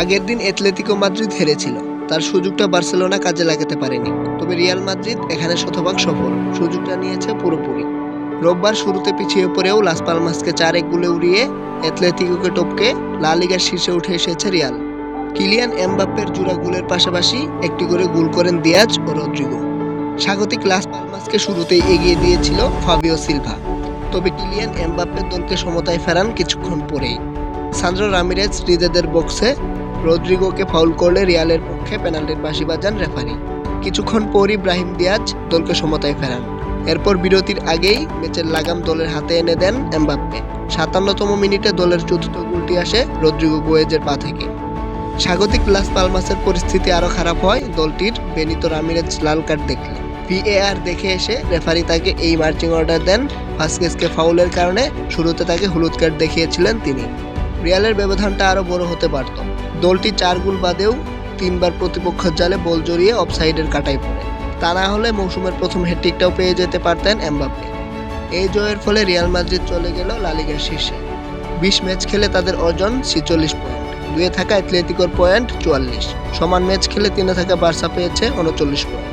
আগের দিন Atletico Madrid হেরেছিল। তার সুযোগটা বার্সেলোনা কাজে লাগাতে পারেনি। তবে রিয়াল মাদ্রিদ এখানে শতভাগ সফল। সুযোগটা নিয়েছে পুরোপুরি। রোববার শুরুতে পিছিয়ে পড়েও লাস পালমাসকে চার এক গোলে উড়িয়ে এথলেটিকোকে টপকে লা লিগার শীর্ষে উঠে এসেছে রিয়াল। কিলিয়ান এমবাপ্পের জোড়া গোলের পাশাপাশি একটি করে গোল করেন দিয়াজ ও রদ্রিগো। স্বাগতিক লাস পালমাসকে শুরুতেই এগিয়ে দিয়েছিল ফাবিও সিলভা। তবে কিলিয়ান এমবাপ্পের দলকে সমতায় ফেরান কিছুক্ষণ পরেই। সান্দ্রো রামিরেজ নিজেদের বক্সে রদ্রিগোকে ফাউল করলে রিয়ালের পক্ষে পেনাল্টির বাঁশি বাজান রেফারি। কিছুক্ষণ পরই ব্রাহিম দিয়াজ দলকে সমতায় ফেরান। এরপর বিরতির আগেই ম্যাচের লাগাম দলের হাতে এনে দেন এমবাপ্পে। সাতান্নতম মিনিটে দলের চতুর্থ গোলটি আসে রদ্রিগো গোয়েজের পা থেকে। স্বাগতিক লাস পালমাসের পরিস্থিতি আরও খারাপ হয়, দলটির বেনিতো রামিরেজ লাল কার্ড দেখলে। ভিএআর দেখে এসে রেফারি তাকে এই মার্চিং অর্ডার দেন ভাস্কেসকে ফাউলের কারণে শুরুতে তাকে হলুদ কার্ড দেখিয়েছিলেন তিনি। রিয়ালের ব্যবধানটা আরও বড় হতে পারত। দলটি চার গোল বাদেও তিনবার প্রতিপক্ষের জালে বল জড়িয়ে অফসাইডের কাটায় পড়ে। তা না হলে মৌসুমের প্রথম হ্যাট্রিকটাও পেয়ে যেতে পারতেন এমবাপ্পে। এই জয়ের ফলে রিয়াল মাদ্রিদ চলে গেল লালিগের শীর্ষে। বিশ ম্যাচ খেলে তাদের অর্জন ছিচল্লিশ পয়েন্ট, দুয়ে থাকা অ্যাথলেটিকোর পয়েন্ট চুয়াল্লিশ। সমান ম্যাচ খেলে তিনে থাকা বার্সা পেয়েছে উনচল্লিশ পয়েন্ট।